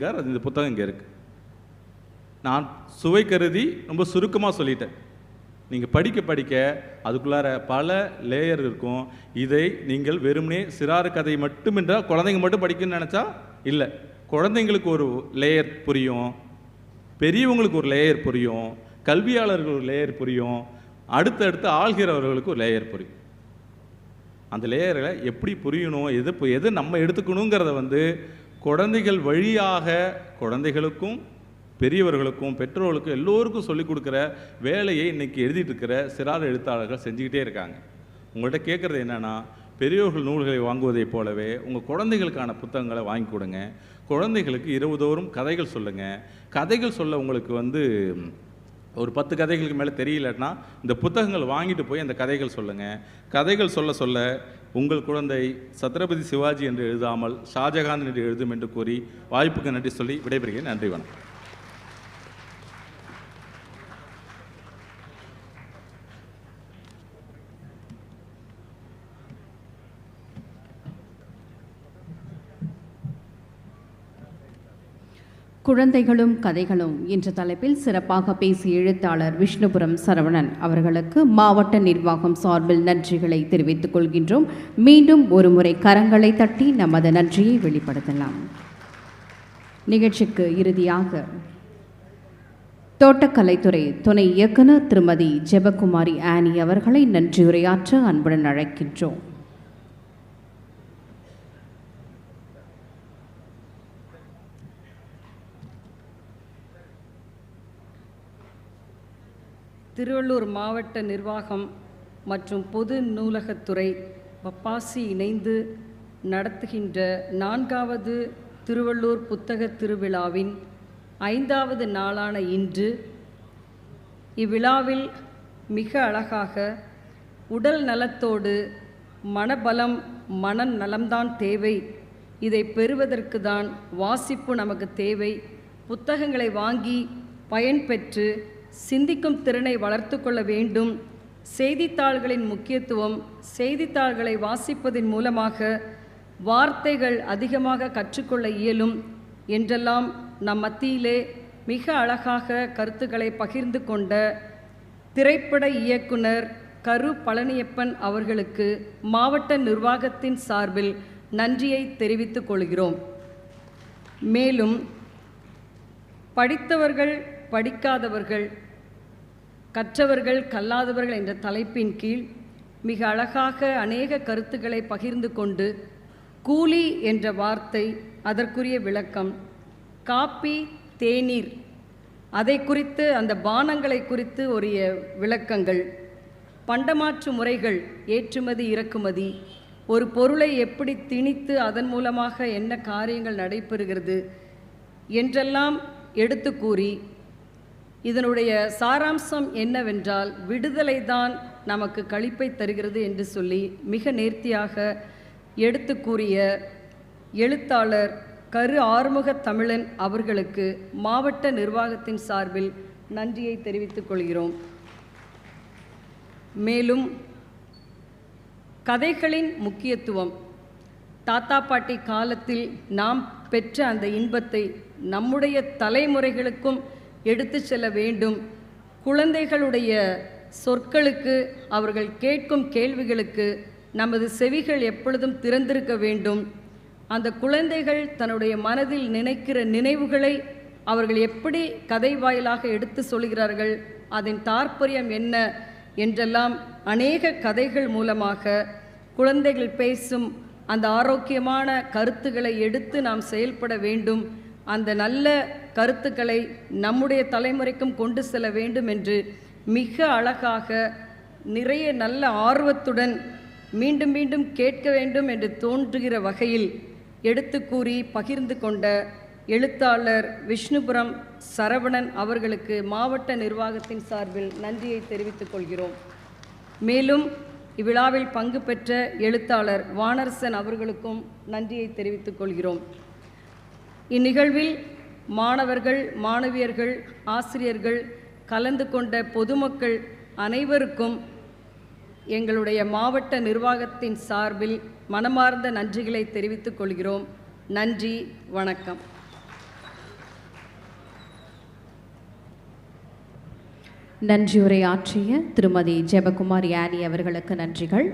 எழுதியிருக்கார். அது இந்த புத்தகம் இங்கே இருக்குது நான் சுவை கருதி ரொம்ப சுருக்கமாக சொல்லிட்டேன். நீங்கள் படிக்க படிக்க அதுக்குள்ளார பல லேயர் இருக்கும். இதை நீங்கள் வெறுமனே சிறாறு கதை மட்டுமென்றால் குழந்தைங்க மட்டும் படிக்கணும்னு நினச்சா? இல்லை. குழந்தைங்களுக்கு ஒரு லேயர் புரியும். பெரியவங்களுக்கு ஒரு லேயர் புரியும். கல்வியாளர்கள் ஒரு லேயர் புரியும். அடுத்தடுத்து ஆள்கிறவர்களுக்கு ஒரு லேயர் புரியும். அந்த லேயரை எப்படி புரியணும்? எது எது நம்ம எடுத்துக்கணுங்கிறத வந்து குழந்தைகள் வழியாக குழந்தைகளுக்கும் பெரியவர்களுக்கும் பெற்றோர்களுக்கும் எல்லோருக்கும் சொல்லிக் கொடுக்குற வேலையை இன்னைக்கு எழுதிட்டு இருக்கிற சிறார் எழுத்தாளர்கள் செஞ்சுக்கிட்டே இருக்காங்க. உங்கள்கிட்ட கேட்குறது என்னென்னா பெரியோர்கள் நூல்களை வாங்குவதைப் போலவே உங்கள் குழந்தைகளுக்கான புத்தகங்களை வாங்கி கொடுங்க. குழந்தைகளுக்கு இரவுதோறும் கதைகள் சொல்லுங்கள் கதைகள் சொல்ல உங்களுக்கு வந்து ஒரு பத்து கதைகளுக்கு மேலே தெரியலன்னா இந்த புத்தகங்கள் வாங்கிட்டு போய் அந்த கதைகள் சொல்லுங்கள் கதைகள் சொல்ல சொல்ல உங்கள் குழந்தை சத்ரபதி சிவாஜி என்று எழுதாமல் ஷாஜகான் என்று எழுதும் என்று கூறி வாய்ப்புக்கு நன்றி சொல்லி விடைபெறுகிறேன். நன்றி வணக்கம். குழந்தைகளும் கதைகளும் என்ற தலைப்பில் சிறப்பாக பேசிய எழுத்தாளர் விஷ்ணுபுரம் சரவணன் அவர்களுக்கு மாவட்ட நிர்வாகம் சார்பில் நன்றிகளை தெரிவித்துக் கொள்கின்றோம். மீண்டும் ஒருமுறை கரங்களை தட்டி நமது நன்றியை வெளிப்படுத்தலாம். நிகழ்ச்சிக்கு இறுதியாக தோட்டக்கலைத்துறை துணை இயக்குனர் திருமதி ஜெபகுமாரி ஆனி அவர்களை நன்றியுரையாற்ற அன்புடன் அழைக்கின்றோம். திருவள்ளூர் மாவட்ட நிர்வாகம் மற்றும் பொது நூலகத்துறை பப்பாசி இணைந்து நடத்துகின்ற நான்காவது திருவள்ளூர் புத்தக திருவிழாவின் ஐந்தாவது நாளான இன்று இவ்விழாவில் மிக அழகாக உடல் நலத்தோடு மனபலம் மன நலம்தான் தேவை. இதை பெறுவதற்கு தான் வாசிப்பு நமக்கு தேவை. புத்தகங்களை வாங்கி பயன்பெற்று சிந்திக்கும் திறனை வளர்த்து கொள்ள வேண்டும். செய்தித்தாள்களின் முக்கியத்துவம் செய்தித்தாள்களை வாசிப்பதன் மூலமாக வார்த்தைகள் அதிகமாக கற்றுக்கொள்ள இயலும் என்றெல்லாம் நம் மத்தியிலே மிக அழகாக கருத்துக்களை பகிர்ந்து கொண்ட திரைப்பட இயக்குனர் கரு பழனியப்பன் அவர்களுக்கு மாவட்ட நிர்வாகத்தின் சார்பில் நன்றியை தெரிவித்துக் கொள்கிறோம். மேலும் படித்தவர்கள் படிக்காதவர்கள் கற்றவர்கள் கல்லாதவர்கள் என்ற தலைப்பின் கீழ் மிக அழகாக அநேக கருத்துக்களை பகிர்ந்து கொண்டு கூலி என்ற வார்த்தை அதற்குரிய விளக்கம் காப்பி தேநீர் அதை குறித்து அந்த பானங்களை குறித்து உரிய விளக்கங்கள் பண்டமாற்று முறைகள் ஏற்றுமதி இறக்குமதி ஒரு பொருளை எப்படி திணித்து அதன் மூலமாக என்ன காரியங்கள் நடைபெறுகிறது என்றெல்லாம் எடுத்து கூறி இதனுடைய சாராம்சம் என்னவென்றால் விடுதலை தான் நமக்கு கழிப்பை தருகிறது என்று சொல்லி மிக நேர்த்தியாக எடுத்து கூறிய எழுத்தாளர் கரு ஆறுமுக தமிழன் அவர்களுக்கு மாவட்ட நிர்வாகத்தின் சார்பில் நன்றியை தெரிவித்துக் கொள்கிறோம். மேலும் கதைகளின் முக்கியத்துவம். தாத்தா பாட்டி காலத்தில் நாம் பெற்ற அந்த இன்பத்தை நம்முடைய தலைமுறைகளுக்கும் எடுத்து செல்ல வேண்டும். குழந்தைகளுடைய சொற்களுக்கு அவர்கள் கேட்கும் கேள்விகளுக்கு நமது செவிகள் எப்பொழுதும் திறந்திருக்க வேண்டும். அந்த குழந்தைகள் தன்னுடைய மனதில் நினைக்கிற நினைவுகளை அவர்கள் எப்படி கதை வாயிலாக எடுத்து சொல்கிறார்கள் அதன் தாற்பயம் என்ன என்றெல்லாம் அநேக கதைகள் மூலமாக குழந்தைகள் பேசும் அந்த ஆரோக்கியமான கருத்துக்களை எடுத்து நாம் செயல்பட வேண்டும். அந்த நல்ல கருத்துக்களை நம்முடைய தலைமுறைக்கும் கொண்டு செல்ல வேண்டும் என்று மிக அழகாக நிறைய நல்ல ஆர்வத்துடன் மீண்டும் மீண்டும் கேட்க வேண்டும் என்று தோன்றுகிற வகையில் எடுத்து கூறி பகிர்ந்து கொண்ட எழுத்தாளர் விஷ்ணுபுரம் சரவணன் அவர்களுக்கு மாவட்ட நிர்வாகத்தின் சார்பில் நன்றியை தெரிவித்துக் கொள்கிறோம். மேலும் இவ்விழாவில் பங்கு பெற்ற எழுத்தாளர் வானரசன் அவர்களுக்கும் நன்றியை தெரிவித்துக் கொள்கிறோம். இந்நிகழ்வில் மாணவர்கள் மாணவியர்கள் ஆசிரியர்கள் கலந்து கொண்ட பொதுமக்கள் அனைவருக்கும் எங்களுடைய மாவட்ட நிர்வாகத்தின் சார்பில் மனமார்ந்த நன்றிகளை தெரிவித்துக் கொள்கிறோம். நன்றி வணக்கம். நன்றியுரை ஆற்றிய திருமதி ஜெபகுமார் யானி அவர்களுக்கு நன்றிகள்.